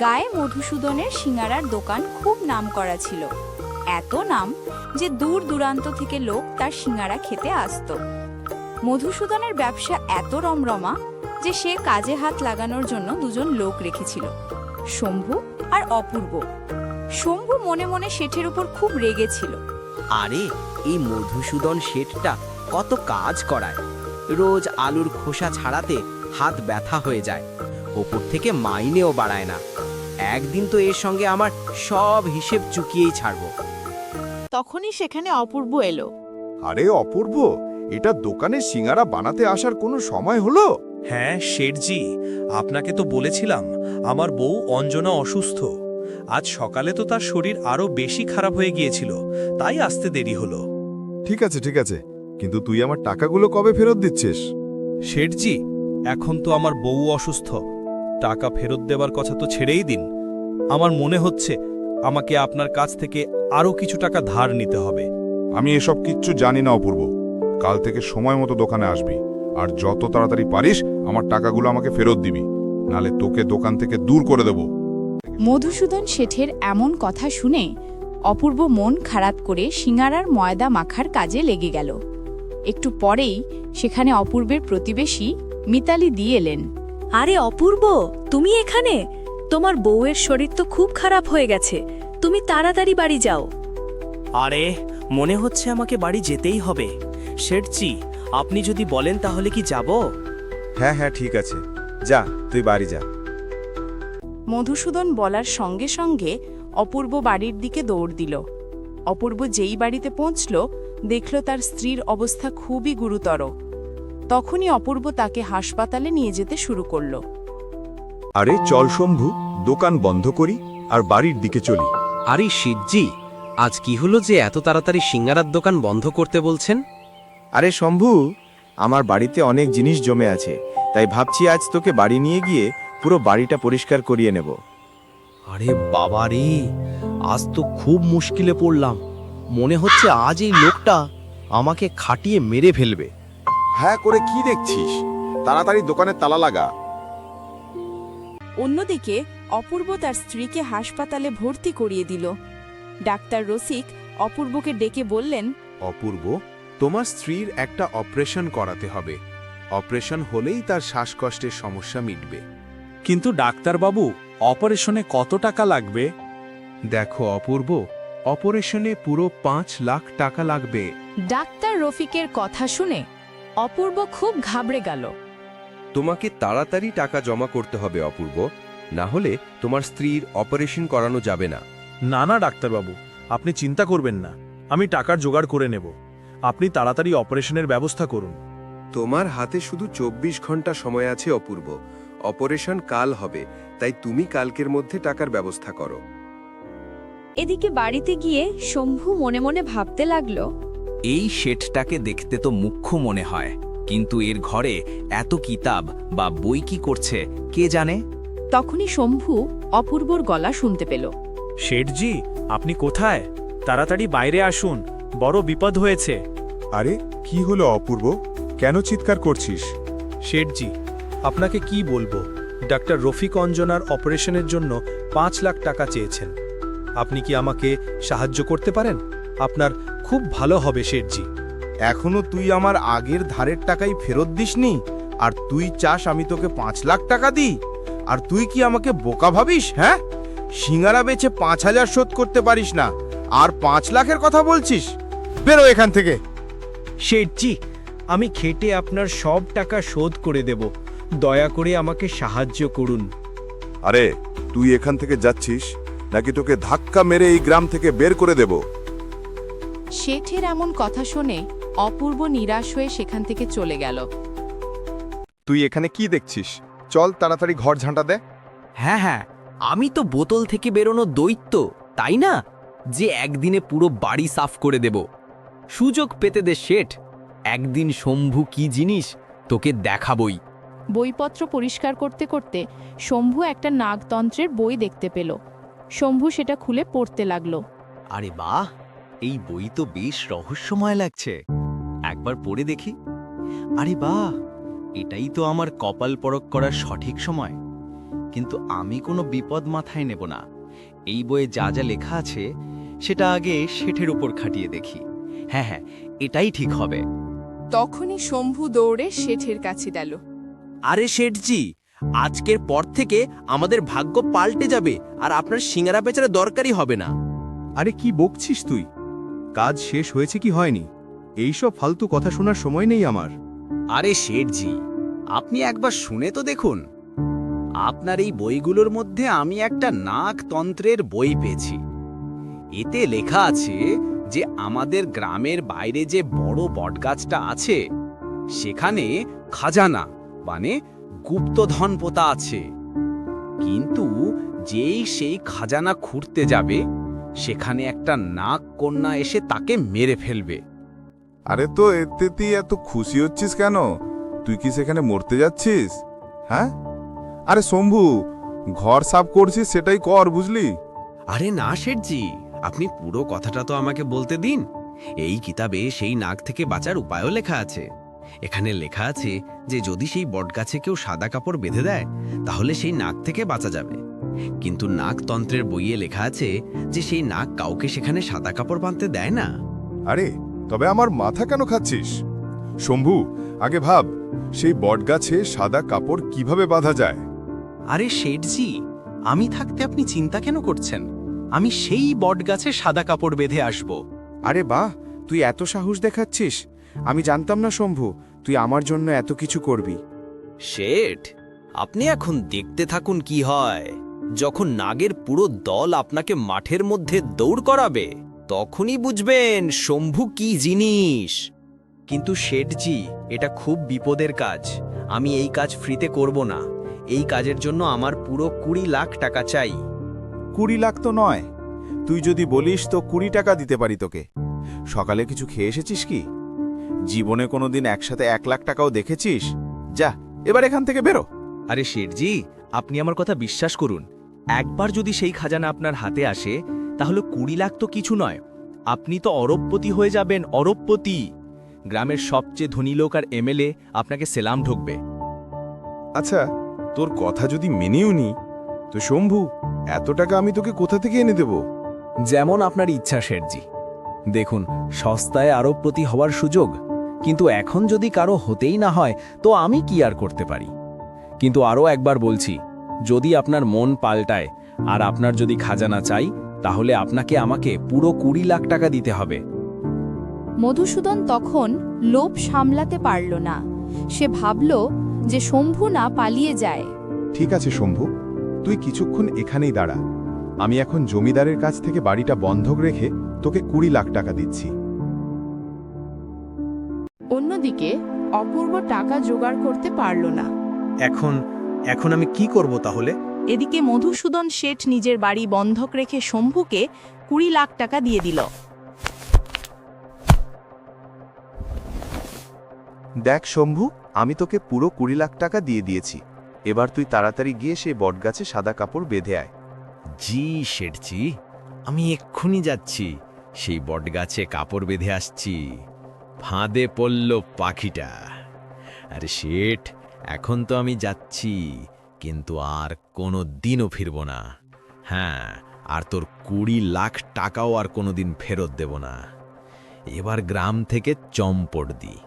গায়ে মধুসূদনের সিঙ্গারার দোকান খুব নাম করা ছিল। এত নাম যে দূর দূরান্ত থেকে লোক তার সিঙ্গারা খেতে আসতো। মধুসূদনের ব্যবসা এত রমরমা যে সে কাজে হাত লাগানোর জন্য দুজন লোক রেখেছিল, শম্ভু আর অপূর্ব। শম্ভু মনে মনে শেঠের উপর খুব রেগেছিল আরে, এই মধুসূদন শেঠটা কত কাজ করায়। রোজ আলুর খোসা ছাড়াতে হাত ব্যথা হয়ে যায়। ওপর থেকে মাইনেও বাড়ায় না। একদিন তো এর সঙ্গে আমার সব হিসেব চুকিয়েই ছাড়বো। তখনই সেখানে অপূর্ব এলো। আরে অপূর্ব এটা দোকানে সিঙ্গারা বানাতে আসার কোনো সময় হলো? হ্যাঁ শেঠজি আপনাকে তো বলেছিলাম আমার বউ অঞ্জনা অসুস্থ। আজ সকালে তো তার শরীর আরও বেশি খারাপ হয়ে গিয়েছিল তাই আসতে দেরি হলো। ঠিক আছে ঠিক আছে কিন্তু তুই আমার টাকাগুলো কবে ফেরত দিচ্ছিস? শেঠজি এখন তো আমার বউ অসুস্থ। টাকা ফেরত দেবার কথা তো ছেড়েই দিন। আমার মনে হচ্ছে আমাকে আপনার কাছ থেকে আরও কিছু টাকা ধার নিতে হবে। আমি এসব কিচ্ছু জানি না অপূর্ব। কাল থেকে সময় মতো দোকানে আসবি আর যত তাড়াতাড়ি পারিস আমার টাকাগুলো আমাকে ফেরত দিবি। নালে তোকে দোকান থেকে দূর করে দেব। মধুসূদন শেঠের এমন কথা শুনে অপূর্ব মন খারাপ করে সিঙ্গারার ময়দা মাখার কাজে লেগে গেল। একটু পরেই সেখানে অপূর্বের প্রতিবেশী মিতালি দিয়ে এলেন। আরে অপূর্ব তুমি এখানে? তোমার বউয়ের শরীর তো খুব খারাপ হয়ে গেছে তুমি তাড়াতাড়ি বাড়ি যাও। আরে মনে হচ্ছে আমাকে বাড়ি যেতেই হবে। শেঠজি আপনি যদি বলেন তাহলে কি যাব? হ্যাঁ হ্যাঁ ঠিক আছে। যা তুই বাড়ি যা। মধুসূদন বলার সঙ্গে সঙ্গে অপূর্ব বাড়ির দিকে দৌড় দিল। অপূর্ব যেই বাড়িতে পৌঁছল দেখল তার স্ত্রীর অবস্থা খুবই গুরুতর। তখনই অপূর্ব তাকে হাসপাতালে নিয়ে যেতে শুরু করল। আরে চল শম্ভু দোকান বন্ধ করি আর বাড়ির দিকে চলি। আরে শিবজি আজ কি হলো যে এত তাড়াতাড়ি সিঙ্গারার দোকান বন্ধ করতে বলছেন? আরে শম্ভু আমার বাড়িতে অনেক জিনিস জমে আছে তাই ভাবছি আজ তোকে বাড়ি নিয়ে গিয়ে পুরো বাড়িটা পরিষ্কার করিয়ে নেব। আরে বাবা রে আজ তো খুব মুশকিলে পড়লাম। মনে হচ্ছে আজ এই লোকটা আমাকে খাটিয়ে মেরে ফেলবে। হ্যাঁ করে কি দেখছিস? তাড়াতাড়ি দোকানের তালা লাগা। অন্যদিকে অপূর্ব তার স্ত্রীকে হাসপাতালে ভর্তি করিয়ে দিল। ডাক্তার রসিক অপূর্বকে ডেকে বললেন অপূর্ব তোমার স্ত্রীর একটা অপারেশন করাতে হবে। অপারেশন হলেই তার শ্বাসকষ্টের সমস্যা মিটবে। কিন্তু ডাক্তারবাবু অপারেশনে কত টাকা লাগবে? দেখো অপূর্ব অপারেশনে পুরো পাঁচ লাখ টাকা লাগবে। ডাক্তার রফিকের কথা শুনে অপূর্ব খুব ঘাবড়ে গেল। তোমাকে তাড়াতাড়ি টাকা জমা করতে হবে অপূর্ব। না হলে তোমার স্ত্রীর অপারেশন করানো যাবে না। না না ডাক্তারবাবু আপনি চিন্তা করবেন না। আমি টাকার জোগাড় করে নেব। আপনি তাড়াতাড়ি অপারেশনের ব্যবস্থা করুন। তোমার হাতে শুধু চব্বিশ ঘণ্টা সময় আছে অপূর্ব। অপারেশন কাল হবে তাই তুমি কালকের মধ্যে টাকার ব্যবস্থা করো। এদিকে বাড়িতে গিয়ে শম্ভু মনে মনে ভাবতে লাগল এই শেঠটাকে দেখতে তো মুখ্য মনে হয় কিন্তু এর ঘরে এত কিতাব বা বই কি করছে কে জানে? তখনই শম্ভু অপূর্বর গলা শুনতে পেল। শেঠজি আপনি কোথায়? তাড়াতাড়ি বাইরে আসুন বড় বিপদ হয়েছে। আরে কি হলো অপূর্ব? কেন চিৎকার করছিস? শেঠজি আপনাকে কি বলব? ডাক্তার রফিক অঞ্জনার অপারেশনের জন্য পাঁচ লাখ টাকা চেয়েছেন। আপনি কি আমাকে সাহায্য করতে পারেন? আপনার খুব ভালো হবে শেঠজি। এখনও তুই আমার আগের ধারের টাকাই ফেরত দিসনি আর তুই চাস আমি তোকে পাঁচ লাখ টাকা দিই? আর তুই কি আমাকে বোকা ভাবিস হ্যাঁ? সিঙ্গারা বেচে পাঁচ হাজার শোধ করতে পারিস না আর পাঁচ লাখের কথা বলছিস? বেরো এখান থেকে। শেঠজি আমি খেটে আপনার সব টাকা শোধ করে দেব। দয়া করে আমাকে সাহায্য করুন। আরে তুই এখান থেকে যাচ্ছিস নাকি তোকে ধাক্কা মেরে এই গ্রাম থেকে বের করে দেব? শেঠের এমন কথা শুনে অপূর্ব নিরাশ হয়ে সেখান থেকে চলে গেল। তুই এখানে কি দেখছিস? চল তাড়াতাড়ি ঘর ঝাঁটা দে। হ্যাঁ হ্যাঁ আমি তো বোতল থেকে বেরোনো দৈত্য তাই না? যে একদিনে পুরো বাড়ি সাফ করে দেব। সুযোগ পেতে দে শেঠ। একদিন শম্ভু কি জিনিস তোকে দেখাবই। বইপত্র পরিষ্কার করতে করতে শম্ভু একটা নাগতন্ত্রের বই দেখতে পেল। শম্ভু সেটা খুলে পড়তে লাগল। আরে বাহ! এই বই তো বেশ রহস্যময় লাগছে। একবার পড়ে দেখি। আরে বাহ! এটাই তো আমার কপাল পরক করার সঠিক সময়। কিন্তু আমি কোনো বিপদ মাথায় নেব না। এই বইয়ে যা যা লেখা আছে সেটা আগে শেঠের উপর খাটিয়ে দেখি। হ্যাঁ হ্যাঁ এটাই ঠিক হবে। তখনই শম্ভু দৌড়ে শেঠের কাছে গেল। আরে শেঠজি আজকের পর থেকে আমাদের ভাগ্য পাল্টে যাবে আর আপনার সিঙ্গারা বেচারা দরকারই হবে না। আরে কি বকছিস তুই? কাজ শেষ হয়েছে কি হয়নি? এইসব ফালতু কথা শোনার সময় নেই আমার। আরে শেঠজি, আপনি একবার শুনে তো দেখুন। আপনার এই বইগুলোর মধ্যে আমি একটা নাক তন্ত্রের বই পেয়েছি। এতে লেখা আছে যে আমাদের গ্রামের বাইরে যে বড় বটগাছটা আছে, সেখানে খাজানা মানে গুপ্তধন পোতা আছে। কিন্তু যেই সেই খাজানা খুঁড়তে যাবে সেখানে একটা নাক কন্যা এসে তাকে মেরে ফেলবে। আরে তো এতে তুই এত খুশি হচ্ছিস কেন? তুই কি সেখানে মরতে যাচ্ছিস? হ্যাঁ? আরে শম্ভু ঘর সাফ করছিস সেটাই কর বুঝলি? আরে না শেঠজি আপনি পুরো কথাটা তো আমাকে বলতে দিন। এই কিতাবে সেই নাক থেকে বাঁচার উপায়ও লেখা আছে। এখানে লেখা আছে যে যদি সেই বটগাছে কেউ সাদা কাপড় বেঁধে দেয় তাহলে সেই নাক থেকে বাঁচা যাবে। কিন্তু নাকতন্ত্রের বইয়ে লেখা আছে যে সেই নাক কাউকে সেখানে সাদা কাপড় বাঁধতে দেয় না। আরে তবে আমার মাথা কেন খাচ্ছিস? শম্ভু আগে ভাব সেই বটগাছে সাদা কাপড় কীভাবে বাঁধা যায়? আরে শেঠজি আমি থাকতে আপনি চিন্তা কেন করছেন? আমি সেই বটগাছে সাদা কাপড় বেঁধে আসব। আরে বাহ তুই এত সাহস দেখাচ্ছিস। আমি জানতাম না শম্ভু তুই আমার জন্য এত কিছু করবি। শেঠ আপনি এখন দেখতে থাকুন কি হয়। যখন নাগের পুরো দল আপনাকে মাঠের মধ্যে দৌড় করাবে তখনই বুঝবেন শম্ভু কি জিনিস। কিন্তু শেঠজি এটা খুব বিপদের কাজ। আমি এই কাজ ফ্রিতে করব না। এই কাজের জন্য আমার পুরো কুড়ি লাখ টাকা চাই। কুড়ি লাখ তো নয়। তুই যদি বলিস তো কুড়ি টাকা দিতে পারি তোকে। সকালে কিছু খেয়ে এসেছিস কি? জীবনে কোনোদিন একসাথে এক লাখ টাকাও দেখেছিস? যা এবার এখান থেকে বেরো। আরে শেঠজি আপনি আমার কথা বিশ্বাস করুন। একবার যদি সেই খাজানা আপনার হাতে আসে তাহলে কুড়ি লাখ তো কিছু নয়। আপনি তো অরবপতি হয়ে যাবেন অরবপতি গ্রামের সবচেয়ে ধনী লোক আর এমএলএ আপনাকে সেলাম ঢুকবে আচ্ছা তোর কথা যদি মেনেও নি তো শম্ভু এত টাকা আমি তোকে কোথা থেকে এনে দেব? যেমন আপনার ইচ্ছা শেঠজি। দেখুন সস্তায় আরবপতি হওয়ার সুযোগ কিন্তু এখন যদি কারও হতেই না হয় তো আমি কি আর করতে পারি? কিন্তু আরও একবার বলছি যদি আপনার মন পাল্টায় আর আপনার যদি খাজানা চাই তাহলে আপনাকে আমাকে পুরো কুড়ি লাখ টাকা দিতে হবে। মধুসূদন তখন লোভ সামলাতে পারল না। সে ভাবল যে শম্ভু না পালিয়ে যায়। ঠিক আছে শম্ভু তুই কিছুক্ষণ এখানেই দাঁড়া। আমি এখন জমিদারের কাছ থেকে বাড়িটা বন্ধক রেখে তোকে কুড়ি লাখ টাকা দিচ্ছি। অন্যদিকে অপূর্ব টাকা জোগাড় করতে পারল না। এখন এখন আমি কি করব তাহলে? এদিকে মধুসূদন শেঠ নিজের বাড়ি বন্ধক রেখে শম্ভুকে কুড়ি লাখ টাকা দিয়ে দিল। দেখ শম্ভু আমি তোকে পুরো কুড়ি লাখ টাকা দিয়ে দিয়েছি। এবার তুই তাড়াতাড়ি গিয়ে সেই বটগাছে সাদা কাপড় বেঁধে আয়। জি শেঠজি আমি এক্ষুনি যাচ্ছি। সেই বটগাছে কাপড় বেঁধে আসছি। ফাঁদে পড়ল পাখিটা। আরে শেঠ এখন তো আমি যাচ্ছি কিন্তু আর কোনো দিনও ফিরব না। হ্যাঁ আর তোর কুড়ি লাখ টাকাও আর কোনো দিন ফেরত দেব না। এবার গ্রাম থেকে চম্পট দিই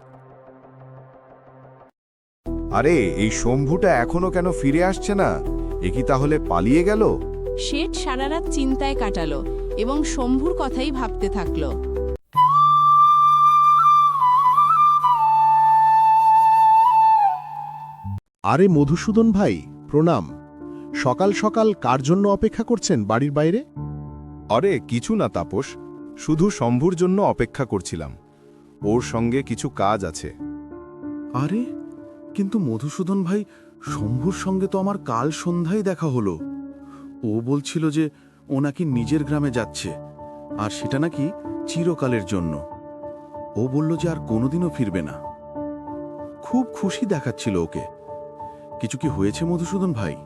আরে এই শম্ভুটা এখনও কেন ফিরে আসছে না? এ কি তাহলে পালিয়ে গেল? শেঠ সারা রাত চিন্তায় কাটালো এবং শম্ভুর কথাই ভাবতে থাকল। আরে মধুসূদন ভাই প্রণাম। সকাল সকাল কার জন্য অপেক্ষা করছেন বাড়ির বাইরে? আরে কিছু না তাপস শুধু শম্ভুর জন্য অপেক্ষা করছিলাম। ওর সঙ্গে কিছু কাজ আছে। আরে কিন্তু মধুসূদন ভাই শম্ভুর সঙ্গে তো আমার কাল সন্ধ্যায় দেখা হলো। ও বলছিল যে ও নাকি নিজের গ্রামে যাচ্ছে আর সেটা নাকি চিরকালের জন্য। ও বলল যে আর কোনোদিনও ফিরবে না। খুব খুশি দেখাচ্ছিল ওকে। কিছু কি হয়েছে মধুসূদন ভাই?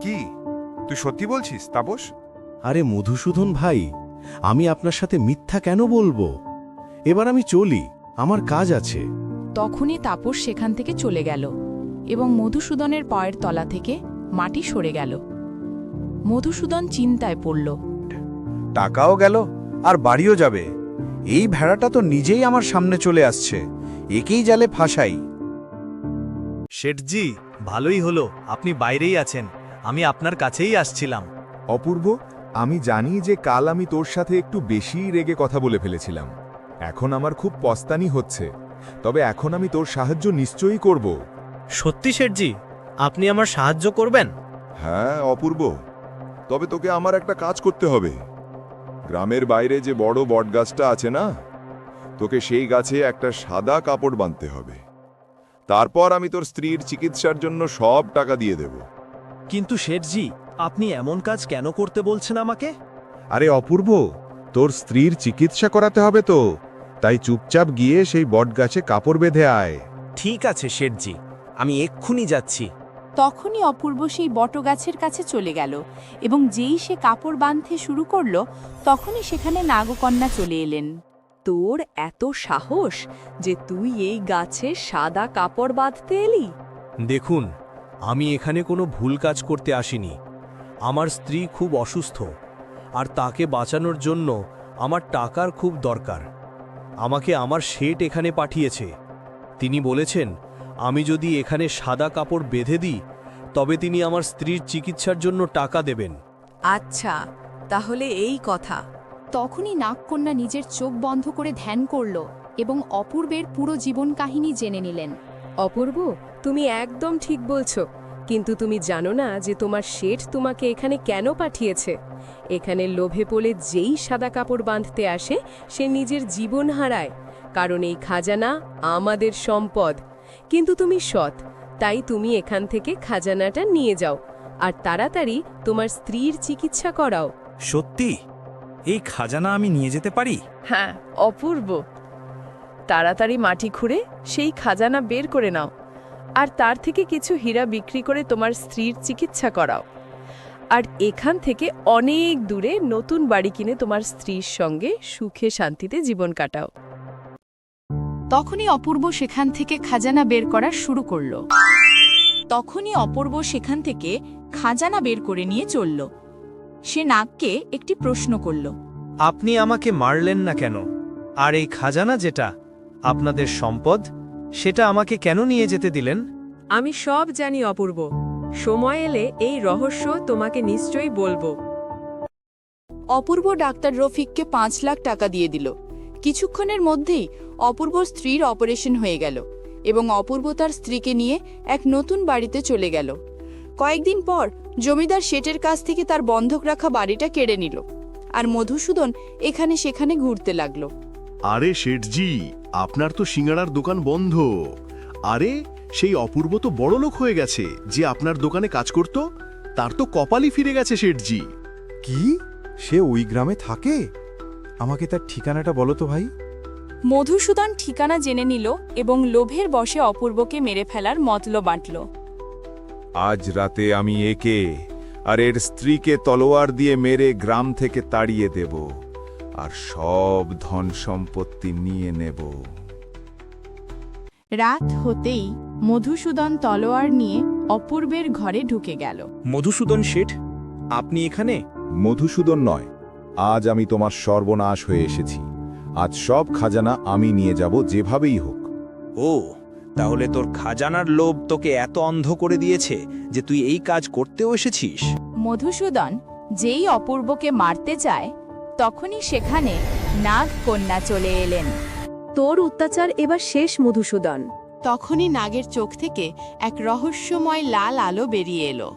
কি? তুই সত্যি বলছিস তাপস? আরে মধুসূদন ভাই আমি আপনার সাথে মিথ্যা কেন বলব? এবার আমি চলি আমার কাজ আছে। তখনই তাপস সেখান থেকে চলে গেল এবং মধুসূদনের পায়ের তলা থেকে মাটি সরে গেল। মধুসূদন চিন্তায় পড়ল। টাকাও গেল আর বাড়িও যাবে। এই ভেড়াটা তো নিজেই আমার সামনে চলে আসছে। একেই জালে ফাঁসাই। শেঠজি ভালোই হলো আপনি বাইরেই আছেন আমি আপনার কাছেই আসছিলাম। অপূর্ব আমি জানি যে কাল আমি তোর সাথে একটু বেশিই রেগে কথা বলে ফেলেছিলাম। এখন আমার খুব পস্তানি হচ্ছে তবে এখন আমি তোর সাহায্য নিশ্চয়ই করব। সত্যি শেঠজি আপনি আমার সাহায্য করবেন? হ্যাঁ অপূর্ব তবে তোকে আমার একটা কাজ করতে হবে। গ্রামের বাইরে যে বড় বটগাছটা আছে না তোকে সেই গাছে একটা সাদা কাপড় বাঁধতে হবে। তারপর আমি তোর স্ত্রীর চিকিৎসার জন্য সব টাকা দিয়ে দেব। কিন্তু শেঠজি আপনি এমন কাজ কেন করতে বলছেন আমাকে? আরে অপূর্ব তোর স্ত্রীর চিকিৎসা করাতে হবে তো। তাই চুপচাপ গিয়ে সেই বটগাছে কাপড় বেঁধে আয়। ঠিক আছে শেঠজি আমি এক্ষুনি যাচ্ছি। তখনই অপূর্ব সেই বটগাছের কাছে চলে গেল এবং যেই সে কাপড় বাঁধতে শুরু করল তখনই সেখানে নাগকন্যা চলে এলেন। তোর এত সাহস যে তুই এই গাছে সাদা কাপড় বাঁধতে এলি? দেখুন আমি এখানে কোনো ভুল কাজ করতে আসিনি। আমার স্ত্রী খুব অসুস্থ আর তাকে বাঁচানোর জন্য আমার টাকার খুব দরকার। আমাকে আমার শেট এখানে পাঠিয়েছে। তিনি বলেছেন আমি যদি এখানে সাদা কাপড় বেঁধে দিই তবে তিনি আমার স্ত্রীর চিকিৎসার জন্য টাকা দেবেন। আচ্ছা তাহলে এই কথা। তখনই নাগকন্যা নিজের চোখ বন্ধ করে ধ্যান করল এবং অপূর্বের পুরো জীবন কাহিনী জেনে নিলেন। অপূর্ব তুমি একদম ঠিক বলছো কিন্তু তুমি জানো না যে তোমার শেঠ তোমাকে এখানে কেন পাঠিয়েছে? এখানে লোভে পড়ে যেই সাদা কাপড় বাঁধতে আসে সে নিজের জীবন হারায় কারণ এই খাজানা আমাদের সম্পদ। কিন্তু তুমি সৎ তাই তুমি এখান থেকে খাজানাটা নিয়ে যাও আর তাড়াতাড়ি তোমার স্ত্রীর চিকিৎসা করাও। সত্যি? এই খাজানা আমি নিয়ে যেতে পারি? হ্যাঁ অপূর্ব। তাড়াতাড়ি মাটি খুঁড়ে সেই খাজানা বের করে নাও। আর তার থেকে কিছু হীরা বিক্রি করে তোমার স্ত্রীর চিকিৎসা করাও। আর এখান থেকে অনেক দূরে নতুন বাড়ি কিনে তোমার স্ত্রীর সঙ্গে সুখে শান্তিতে জীবন কাটাও। তখনই অপূর্ব সেখান থেকে খাজানা বের করা শুরু করল। তখনই অপূর্ব সেখান থেকে খাজানা বের করে নিয়ে চলল। সে নাগকে একটি প্রশ্ন করল। আপনি আমাকে মারলেন না কেন? আর এই খাজানা যেটা আপনাদের সম্পদ সেটা আমাকে কেন নিয়ে যেতে দিলেন? আমি সব জানি অপূর্ব। সময় এলে এই রহস্য তোমাকে নিশ্চয়ই বলব। অপূর্ব ডাক্তার রফিককে পাঁচ লাখ টাকা দিয়ে দিল। কিছুক্ষণের মধ্যেই অপূর্ব স্ত্রীর অপারেশন হয়ে গেল এবং অপূর্ব তার স্ত্রীকে নিয়ে এক নতুন বাড়িতে চলে গেল। কয়েকদিন পর জমিদার শেটের কাছ থেকে তার বন্ধক রাখা বাড়িটা কেড়ে নিল আর মধুসূদন এখানে সেখানে ঘুরতে লাগল। আরে শেঠজি আপনার তো সিঙ্গাড়ার দোকান বন্ধ। আরে সেই অপূর্ব তো বড় লোক হয়ে গেছে যে আপনার দোকানে কাজ করত তার তো কপালই ফিরে গেছে শেঠজি। কি? সে ওই গ্রামে থাকে? আমাকে তার ঠিকানাটা বলো তো ভাই। মধুসূদন ঠিকানা জেনে নিল এবং লোভের বশে অপূর্বকে মেরে ফেলার মতল বাঁটল। আজ রাতে আমি একে আর এর স্ত্রীকে তলোয়ার দিয়ে মেরে গ্রাম থেকে তাড়িয়ে দেব আর সব ধন সম্পত্তি নিয়ে নেব। রাত হতেই মধুসূদন তলোয়ার নিয়ে অপূর্বের ঘরে ঢুকে গেল। মধুসূদন শেঠ আপনি এখানে? মধুসূদন নয় আজ আমি তোমার সর্বনাশ হয়ে এসেছি। আজ সব খাজানা আমি নিয়ে যাব যেভাবেই হোক। ও তাহলে তোর খাজানার লোভ তোকে এত অন্ধ করে দিয়েছে যে তুই এই কাজ করতেও এসেছিস? মধুসূদন যেই অপূর্বকে মারতে চায় তখনই সেখানে নাগ কন্যা চলে এলেন। তোর অত্যাচার এবার শেষ মধুসূদন। তখনই নাগের চোখ থেকে এক রহস্যময় লাল আলো বেরিয়ে এলো।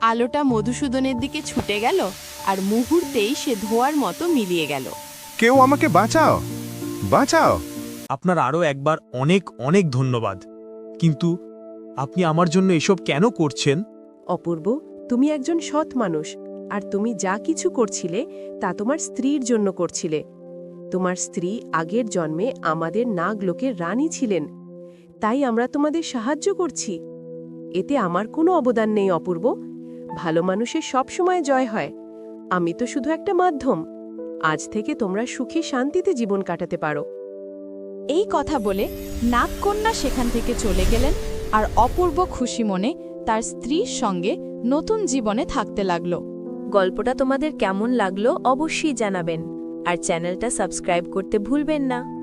আলোটা মধুসূদনের দিকে ছুটে গেল আর মুহূর্তেই সে ধোয়ার মতো মিলিয়ে গেল। কেউ আমাকে বাঁচাও বাঁচাও। আপনার আরও একবার অনেক অনেক ধন্যবাদ। কিন্তু আপনি আমার জন্য এসব কেন করছেন? অপূর্ব, তুমি একজন সৎ মানুষ, আর তুমি যা কিছু করছিলে তা তোমার স্ত্রীর জন্য করছিলে। তোমার স্ত্রী আগের জন্মে আমাদের নাগলোকের রানী ছিলেন, তাই আমরা তোমাদের সাহায্য করছি। এতে আমার কোনো অবদান নেই, অপূর্ব। ভালো মানুষের সবসময় জয় হয়। আমি তো শুধু একটা মাধ্যম। আজ থেকে তোমরা সুখে শান্তিতে জীবন কাটাতে পারো। এই কথা বলে নাগকন্যা সেখান থেকে চলে গেলেন আর অপূর্ব খুশি মনে তার স্ত্রীর সঙ্গে নতুন জীবনে থাকতে লাগল। গল্পটা তোমাদের কেমন লাগল অবশ্যই জানাবেন আর চ্যানেলটা সাবস্ক্রাইব করতে ভুলবেন না।